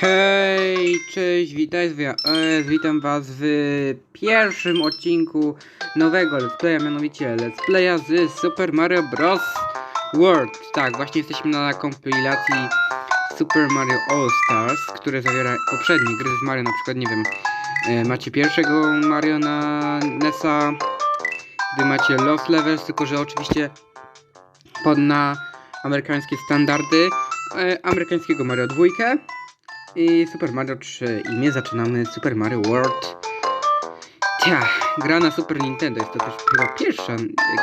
Hej, cześć, witaj, OS, witam was w pierwszym odcinku nowego Let's Playa, mianowicie Let's Playa z Super Mario Bros. World. Tak, właśnie jesteśmy na kompilacji Super Mario All Stars, które zawiera poprzednie gry z Mario, na przykład, nie wiem, e, macie pierwszego Mario na NESa, gdy macie Lost Levels, tylko że oczywiście pod na amerykańskie standardy, e, amerykańskiego Mario 2 i Super Mario 3 i my zaczynamy Super Mario World. Tia, gra na Super Nintendo, jest to też chyba pierwsza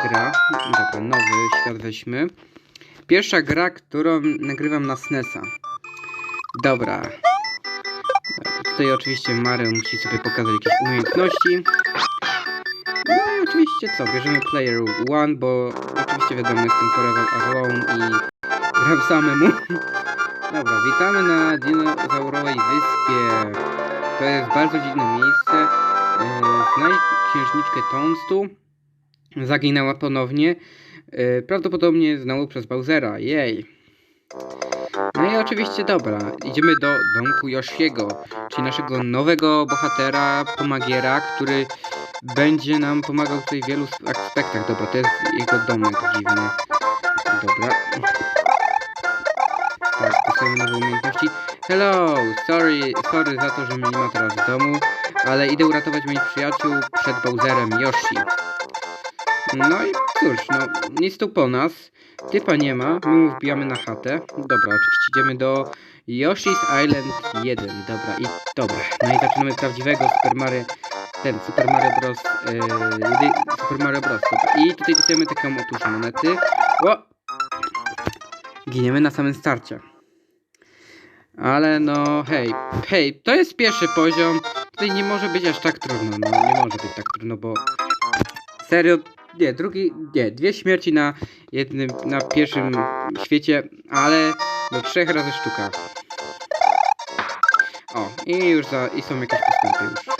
gra, dobra, nowy świat weźmy. Pierwsza gra, którą nagrywam na SNESa. Dobra. Dobra, Tutaj oczywiście Mario musi sobie pokazać jakieś umiejętności. No i oczywiście co, bierzemy player one, bo oczywiście wiadomo jestem forever alone i gram samemu. Dobra, witamy na dinozaurowej wyspie. To jest bardzo dziwne miejsce. Yy, Znajdź księżniczkę Toadstool. Zaginęła ponownie. Yy, Prawdopodobnie znowu przez Bowsera. Jej. No i oczywiście dobra, idziemy do domku Yoshiego, czyli naszego nowego bohatera, pomagiera, który będzie nam pomagał tutaj w wielu aspektach. Dobra, to jest jego domek dziwny. Dobra. Dostajemy nowe umiejętności. Hello, sorry, sorry za to, że mnie nie ma teraz w domu, ale idę uratować moich przyjaciół przed Bowserem Yoshi. No i cóż, no, nic tu po nas. Typa nie ma, my wbijamy na chatę. Dobra, oczywiście idziemy do Yoshi's Island 1. Dobra, i dobra. No i zaczynamy prawdziwego Super Mario, ten Super Mario Bros. Yy, Super Mario Bros. Dobra. I tutaj dostajemy taką otóż monety. O! Giniemy na samym starcie. Ale no, hej, hej, to jest pierwszy poziom. Tutaj nie może być aż tak trudno. No, nie może być tak trudno, bo serio, nie, drugi, nie, dwie śmierci na jednym, na pierwszym świecie, ale do trzech razy sztuka. O, i już za, i są jakieś postępy już.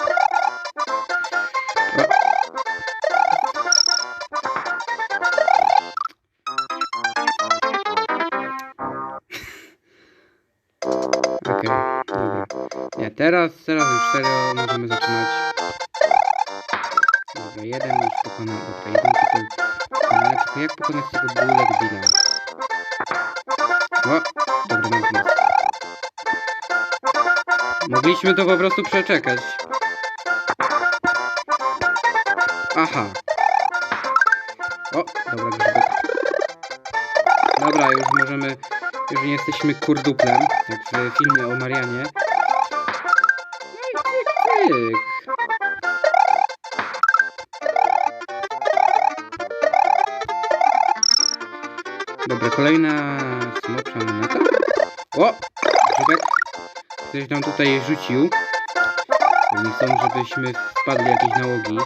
Teraz, teraz już serio możemy zaczynać. Dobra, jeden już pokonany. Dobra, jeden tutaj pokonany. Tylko jak pokonać tego bullet billa? O, dobra, mam. Mogliśmy to po prostu przeczekać. Aha. O, dobra, grzybek. Dobra, już możemy... Już nie jesteśmy kurduplem, jak w filmie o Marianie. Cyk. Dobra, kolejna smocza moneta. O! Grzybek. Ktoś nam tutaj rzucił. Nie chcą, żebyśmy wpadli jakieś nałogi.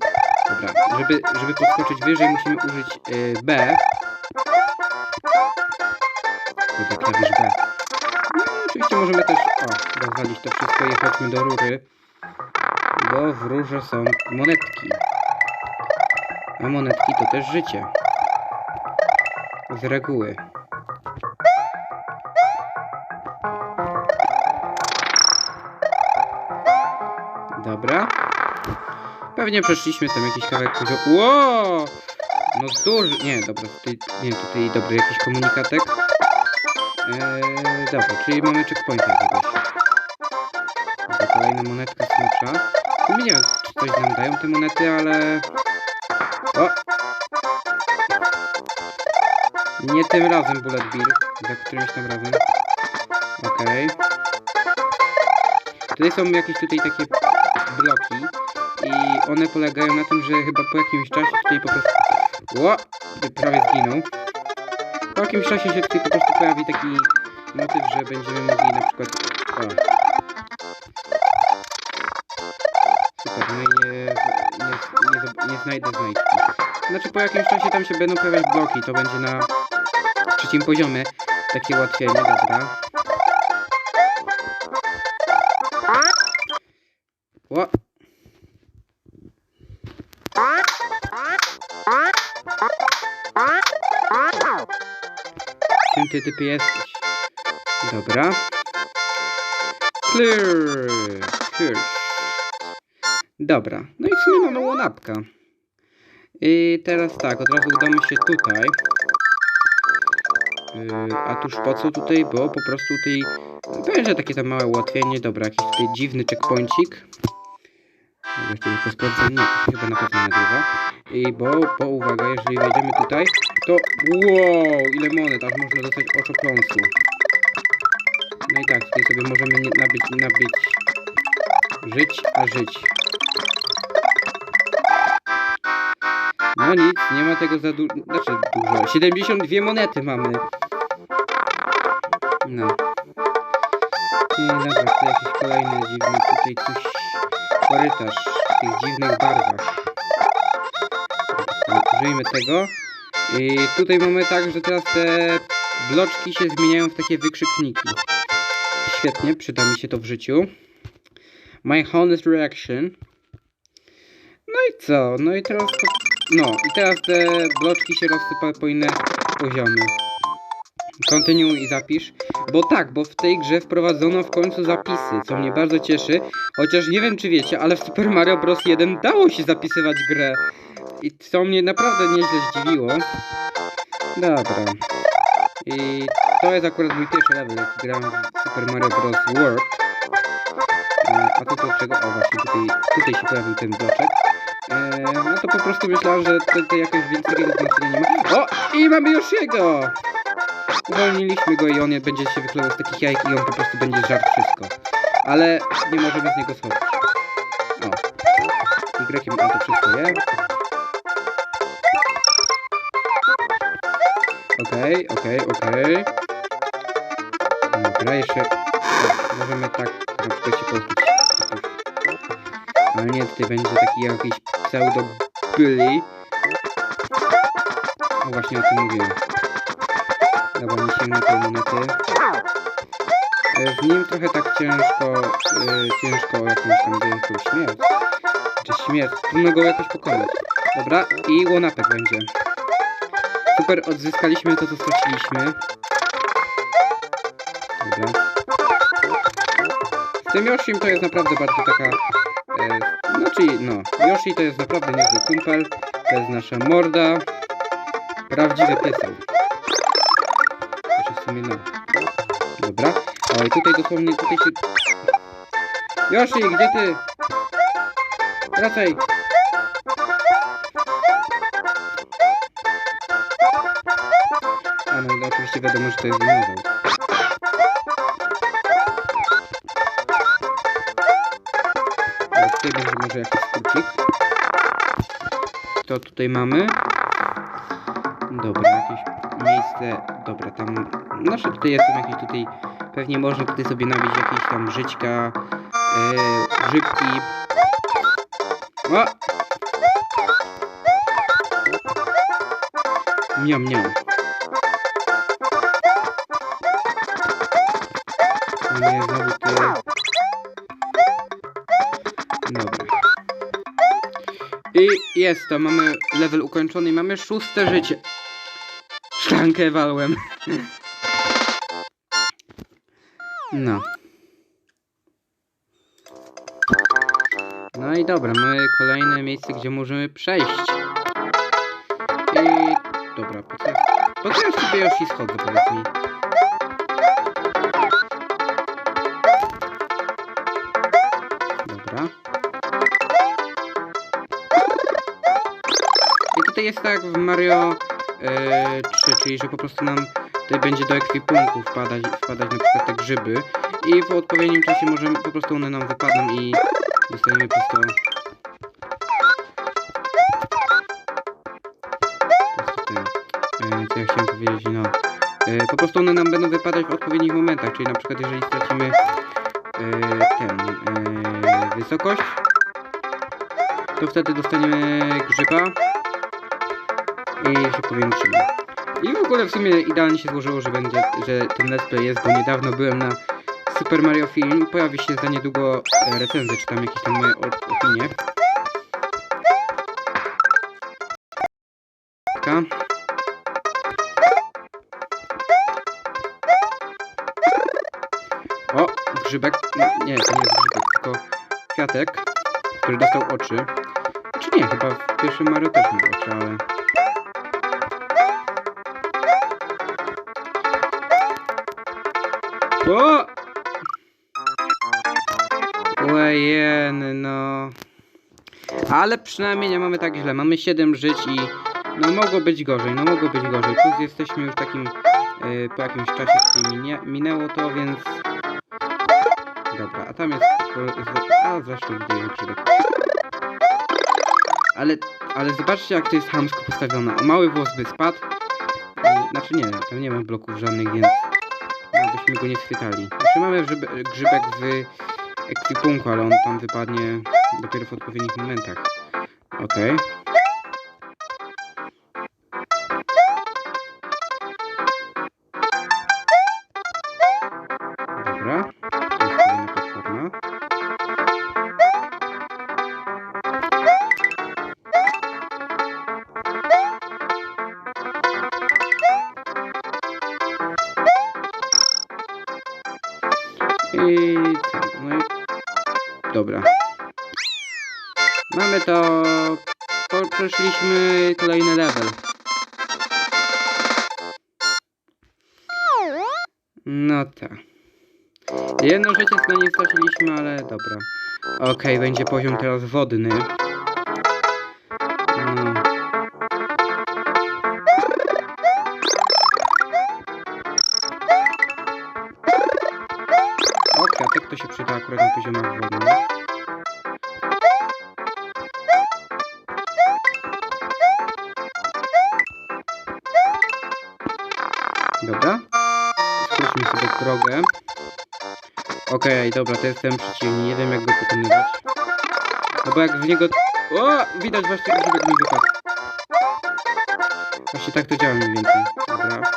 Dobra, żeby, żeby podskoczyć wyżej musimy użyć y, B. Kurde, klawisz B. No oczywiście możemy też, o, rozwalić to wszystko i chodźmy do rury. Bo w rurze są monetki. A monetki to też życie. Z reguły. Dobra. Pewnie przeszliśmy tam jakiś kawałek poziomu. Ło! No duży. Nie, dobra, tutaj, nie, tutaj dobry jakiś komunikatek. Eee, dobra, czyli mamy checkpointa jakiegoś. Kolejna monetka smocza. Nie wiem, czy coś nam dają te monety, ale... O! Nie tym razem Bullet Bill, za którymś tam razem. Okej. Tutaj są jakieś tutaj takie bloki i one polegają na tym, że chyba po jakimś czasie tutaj po prostu... Ło! Prawie zginął. Po jakimś czasie się tutaj po prostu pojawi taki motyw, że będziemy mogli na przykład... O. nie, znajdę znajdźki. Znaczy po jakimś czasie tam się będą pojawiać bloki, to będzie na trzecim poziomie takie ułatwienie, dobra. O! Kim ty typy jesteś? Dobra. Clear. Clear. Dobra, no i teraz tak, od razu udamy się tutaj. Yy, a tuż po co tutaj? Bo po prostu tutaj będzie takie tam małe ułatwienie. Dobra, jakiś tutaj dziwny checkpointik. Jeszcze tylko sprawdzę. Nie, chyba na pewno nagrywa. I bo, bo uwaga, jeżeli wejdziemy tutaj, to wow, ile monet, aż można dostać oczopląsu. No i tak, tutaj sobie możemy nabyć, nabyć żyć, a żyć. No nic, nie ma tego za dużo, znaczy dużo, 72 monety mamy. No. I dobra, to jakiś kolejny dziwny tutaj coś, korytarz w tych dziwnych barwach. Użyjmy tego. I tutaj mamy tak, że teraz te bloczki się zmieniają w takie wykrzykniki. Świetnie, przyda mi się to w życiu. My honest reaction. No i co? No i teraz... No, i teraz te bloczki się rozsypały po inne poziomy. Kontynuuj i zapisz. Bo tak, bo w tej grze wprowadzono w końcu zapisy, co mnie bardzo cieszy. Chociaż nie wiem czy wiecie, ale w Super Mario Bros. 1 dało się zapisywać grę. I to mnie naprawdę nieźle zdziwiło. Dobra. I to jest akurat mój pierwszy level, jaki grałem w Super Mario Bros. World. A to do czego? O właśnie, tutaj, tutaj się pojawił ten bloczek. E, No to po prostu myślałem, że tutaj jakoś więcej znaczenia nie ma. O! I mamy już jego! Uwolniliśmy go i on będzie się wykluwał z takich jajek i on po prostu będzie żart wszystko. Ale nie możemy z niego schodzić. O. Y on to wszystko je. Okej, okej, okej. Dobra, jeszcze... Możemy tak na przykład się pozbyć. Ale nie, tutaj będzie taki jakiś pseudo bully. O, właśnie o tym mówiłem. Dobra, sięgnę tej monety. E, W nim trochę tak ciężko, e, ciężko jakąś tam większą śmierć. Czy śmierć? Trudno go jakoś pokonać. Dobra, i łonapek będzie. Super, odzyskaliśmy to, co straciliśmy. Dobra. Z tym Yoshim to jest naprawdę bardzo taka... Znaczy, no, Yoshi to jest naprawdę niezły kumpel. To jest nasza morda. Prawdziwy pyseł. Znaczy w sumie no. Dobra. O, i tutaj dosłownie, tutaj się... Yoshi, gdzie ty? Wracaj! A no oczywiście wiadomo, że to jest dinozaur. Tutaj mamy. Dobra, jakieś miejsce. Dobra, tam. Znaczy tutaj jestem jakieś tutaj. Pewnie można tutaj sobie nabić jakieś tam żyćka. Yy, grzybki. O! Miam, miam. Nie, znowu ty. Jest to, mamy level ukończony i mamy szóste życie. Szklankę walłem. No. No i dobra, mamy kolejne miejsce, gdzie możemy przejść. I dobra, po co, po co ciebie Yoshi schodzę, powiedz mi? Tutaj jest tak w Mario e, 3, czyli że po prostu nam tutaj będzie do ekwipunku wpadać, wpadać na przykład te grzyby i w odpowiednim czasie możemy, po prostu one nam wypadną i dostaniemy prostu ten, e, co ja chciałem powiedzieć, no. E, po prostu one nam będą wypadać w odpowiednich momentach, czyli na przykład jeżeli stracimy e, ten e, wysokość to wtedy dostaniemy grzyba i się powiększymy. I w ogóle w sumie idealnie się złożyło, że będzie, że ten let's play jest, bo niedawno byłem na Super Mario Film. Pojawi się za niedługo e, recenzja, czy tam jakieś tam moje opinie. O, grzybek. Nie, to nie jest grzybek, tylko kwiatek, który dostał oczy. Czy nie, chyba w pierwszym Mario też miał oczy, ale... O! Łejeny, no. Ale przynajmniej nie mamy tak źle. Mamy 7 żyć i no mogło być gorzej, no mogło być gorzej. Plus jesteśmy już takim y, po jakimś czasie tutaj minie, minęło to, więc dobra, a tam jest a zresztą widzę grzybek. Ale, ale zobaczcie jak to jest hamsko postawione. Mały włos by spadł. Y, znaczy nie, tam nie ma bloków żadnych, więc no, byśmy go nie schwytali. Znaczy mamy grzybe, grzybek w ekwipunku, ale on tam wypadnie dopiero w odpowiednich momentach. Okej. Dobra. Dobra. Mamy to... Przeszliśmy kolejny level. No tak. Jedno życie nie straciliśmy, ale dobra. Okej, będzie poziom teraz wodny. Się przyda akurat na poziomach wodnych. Dobra. Skróćmy sobie drogę. Okej, dobra, to jest ten przeciwnik. Nie wiem jak go pokonywać. No bo jak w niego... O! Widać właśnie, że mi wypadł. Właśnie tak to działa mniej więcej. Dobra.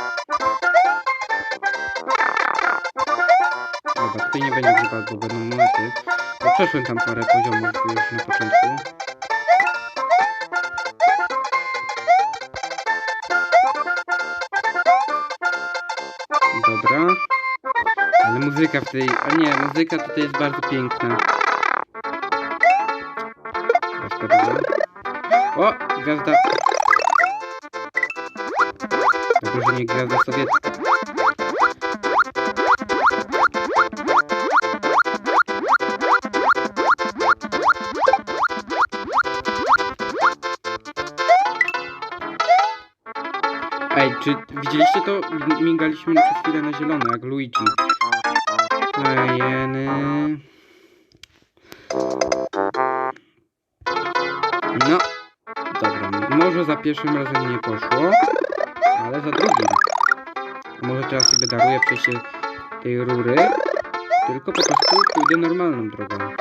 Tutaj nie będzie grzyba, bo będą monety. Bo przeszłem tam parę poziomów już na początku. Dobra. Ale muzyka w tej... A nie, muzyka tutaj jest bardzo piękna. O! Gwiazda... Dobrze, nie gwiazda sowiecka. Ej, czy widzieliście to? Mi- Migaliśmy przez chwilę na zielono, jak Luigi. Ejeny. No, dobra, może za pierwszym razem nie poszło, ale za drugim. Może teraz sobie daruję przejście tej rury, tylko po prostu pójdę normalną drogą.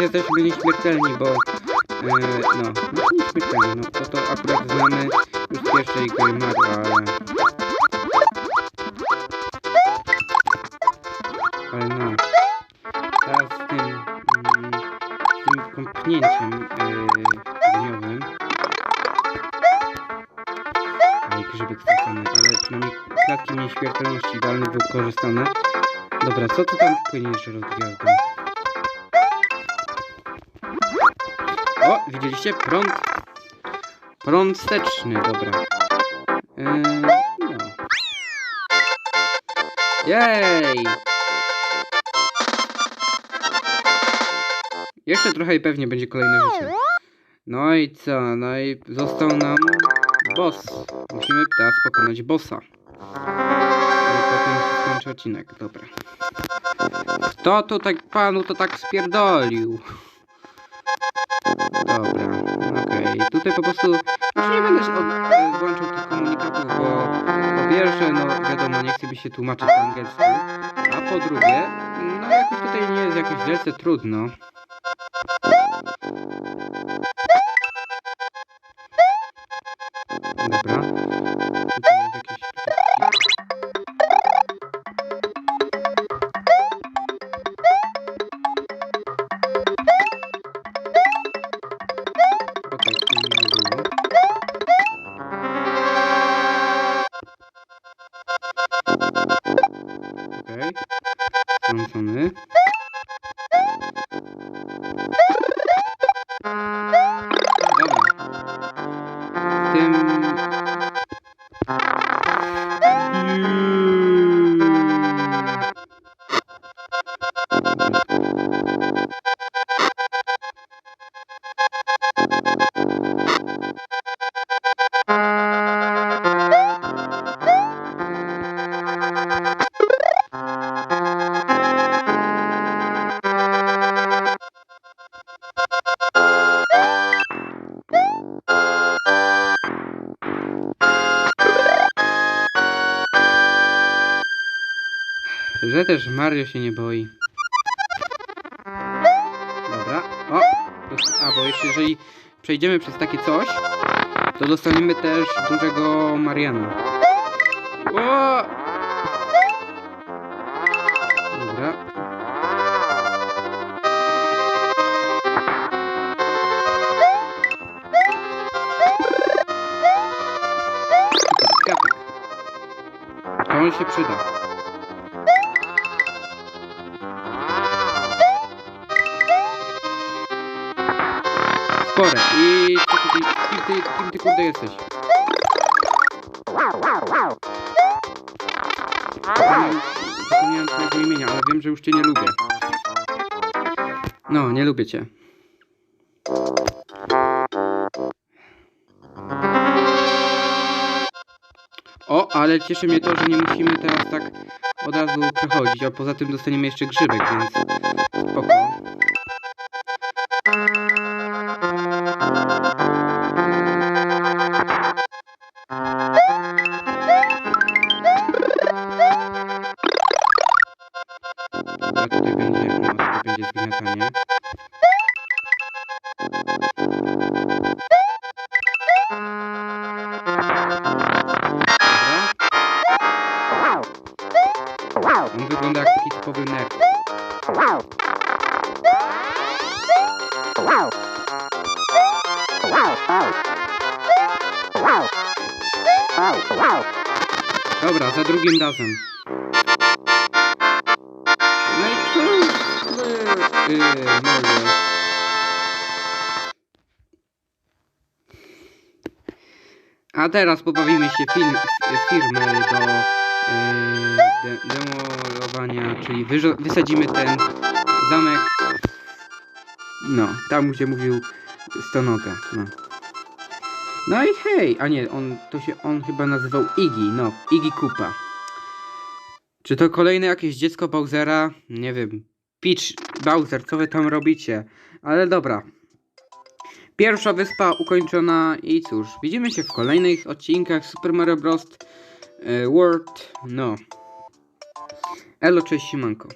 Teraz jesteśmy nieśmiertelni, bo... E, no, no no bo to akurat znamy już z pierwszej gry Mario, ale... Ale no... Teraz z tym... Mm, z tym kąpnięciem yy, ogniowym... Ale grzybek stracony, ale przynajmniej klatki nieśmiertelności idealnie wykorzystane. Dobra, co tu tam płynie jeszcze rozgwiazdą? O, widzieliście? Prąd. Prąd wsteczny, dobra. Yy, no. Jej! Jeszcze trochę i pewnie będzie kolejne życie. No i co? No i został nam boss. Musimy teraz pokonać bossa. I potem się skończy odcinek. Dobra. Kto tu tak panu to tak spierdolił? Dobra, okej. Okay. Tutaj po prostu nie będę od, e, włączał tych komunikatów, bo po pierwsze, no wiadomo, nie chce mi się tłumaczyć po angielsku, a po drugie, no jakoś tutaj nie jest jakoś wielce trudno. Dobra. Też Mario się nie boi. Dobra. O! A, bo jeszcze jeżeli przejdziemy przez takie coś, to dostaniemy też dużego Mariana. O! Dobra. To on się przyda. Ty, kim ty kurde jesteś? Zapomniałem, twojego imienia, ale wiem, że już cię nie lubię. No, nie lubię cię. O, ale cieszy mnie to, że nie musimy teraz tak od razu przechodzić, a poza tym dostaniemy jeszcze grzybek, więc spoko. On wygląda jak taki typowy nerd. Dobra, za drugim razem. No i mogę. A teraz pobawimy się film, firmy do de, demolowania, czyli wysadzimy ten zamek. No, tam gdzie mówił Stonoga, no. No i hej, a nie, on, to się, on chyba nazywał Iggy, no, Iggy Kupa. Czy to kolejne jakieś dziecko Bowsera? Nie wiem. Peach, Bowser, co wy tam robicie? Ale dobra. Pierwsza wyspa ukończona i cóż, widzimy się w kolejnych odcinkach Super Mario Bros. E, World. No. Elo, cześć, siemanko.